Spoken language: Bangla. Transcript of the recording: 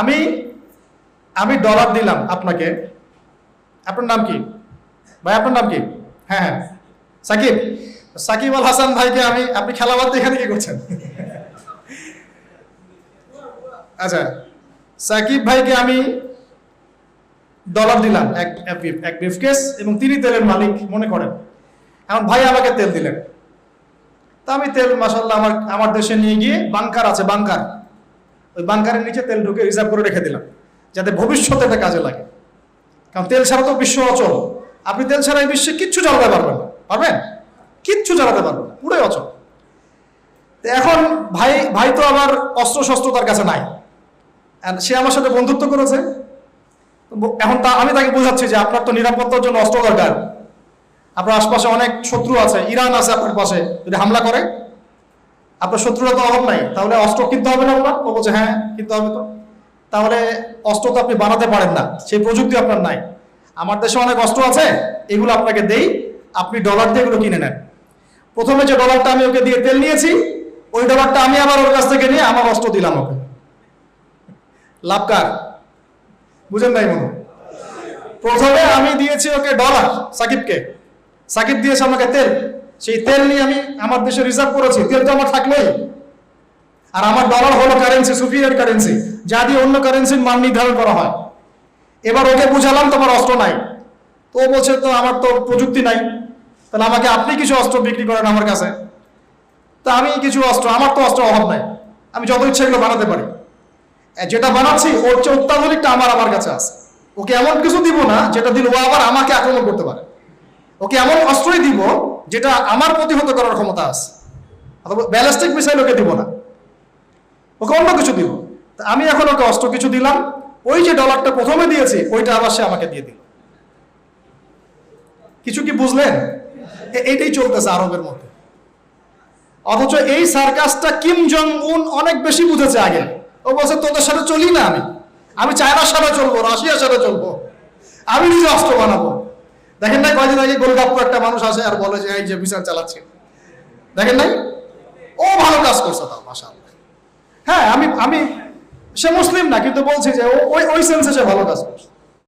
আমি আমি ডলার দিলাম আপনাকে। আপনার নাম কি? ভাই, আপনার নাম কি? হ্যাঁ হ্যাঁ। সাকিব। সাকিব আল হাসান ভাইকে আমি, আপনি খেলা বাদ এখানে কি করছেন? আচ্ছা সাকিব ভাইকে আমি ডলার দিলাম এক এক ব্রিফকেস এবং তিনি তেলের মালিক মনে করেন। এখন ভাই আমাকে তেল দিলেন। তা আমি তেল মাসাল্লাহ আমার আমার দেশে নিয়ে গিয়ে বাংকার আছে বাংকার ওই বাংকারের নিচে তেল ঢুকে রিজার্ভ করে রেখে দিলাম, যাতে ভবিষ্যতে এটা কাজে লাগে। কারণ তেল ছাড়া তো বিশ্ব অচল। আপনি তেল ছাড়া এই বিশ্বে কিচ্ছু চালাতে পারবেন না। পারবেন? কিচ্ছু চালাতে পারবেন না। পুরোই অচল। এখন ভাই ভাই তো আমার অস্ত্র শস্ত্র তার কাছে নাই। সে আমার সাথে বন্ধুত্ব করেছে। এখন তা আমি তাকে বোঝাচ্ছি যে আপনার তো নিরাপত্তার জন্য অস্ত্র দরকার। আপনার আশপাশে অনেক শত্রু আছে। ইরান আছে আপনার পাশে। যদি হামলা করে আপনার শত্রুরা তো অভাব নাই, তাহলে অস্ত্র কিনতে হবে না আপনার? ও বলছে হ্যাঁ কিনতে হবে তো। তাহলে অস্ত্র তো আপনি বানাতে পারেন না, সেই প্রযুক্তি আপনার নাই। আমার দেশে অনেক অস্ত্র আছে, এগুলো আপনাকে দেই, আপনি ডলার দিয়ে এগুলো কিনে নেন। প্রথমে যে ডলারটা আমি ওকে দিয়ে তেল নিয়েছি, ওই ডলারটা আমি আবার ওর কাছ থেকে নিয়ে আমার অস্ত্র দিলাম ওকে। লাভ কার? বুঝেন নাই মনে প্রথমে আমি দিয়েছি ওকে ডলার, সাকিবকে। সাকিব দিয়েছে আমাকে তেল। সেই তেল নিয়ে আমি আমার দেশে রিজার্ভ করেছি। তেল তো আমার থাকলোই। আর আমার ডলার হলো কারেন্সি সুপিরিয়র কারেন্সি যা দিয়ে অন্য কারেন্সির মান নির্ধারণ করা হয়। এবার ওকে বুঝালাম, তোমার অস্ত্র নাই। তো বলছে, তো আমার তো প্রযুক্তি নাই। তাহলে আমাকে আপনি কিছু অস্ত্র বিক্রি করেন আমার কাছে? তা আমি কিছু অস্ত্র, আমার তো অস্ত্র অভাব নাই। আমি যত ইচ্ছা এগুলো বানাতে পারি। যেটা বানাচ্ছি, ওর চেয়ে অত্যাধুনিকটা আমার আমার কাছে আছে। ওকে এমন কিছু দিব না, যেটা দিল ও আবার আমাকে আক্রমণ করতে পারে। ওকে এমন অস্ত্রই দিব যেটা আমার প্রতিহত করার ক্ষমতা আছে। অথবা ব্যালিস্টিক মিসাইল ওকে দিব না। ওকে অন্য কিছু দিব। আমি এখন ওকে অস্ত্র কিছু দিলাম। ওই যে ডলারটা প্রথমে দিয়েছি, ওইটা আবার সে আমাকে দিয়ে দিল। কিছু কি বুঝলেন? এ- এইটাই চলতেছে আরবের মধ্যে। অথচ এই সার্কাসটা কিম জং উন অনেক বেশি বুঝেছে আগে। ও বলছে, তোদের সাথে চলি না আমি। আমি চায়নার সাথে চলবো, রাশিয়ার সাথে চলবো। আমি নিজে অস্ত্র বানাবো। দেখেন নাই কয়দিন আগে গোলগাপ্পু একটা মানুষ আসে আর বলে যে, এই যে বিচার চালাচ্ছে। দেখেন নাই? ও ভালো কাজ করছে তার মাসা হ্যাঁ আমি আমি, সে মুসলিম না, কিন্তু বলছি যে ওই ওই সেন্সে সে ভালো কাজ করছে।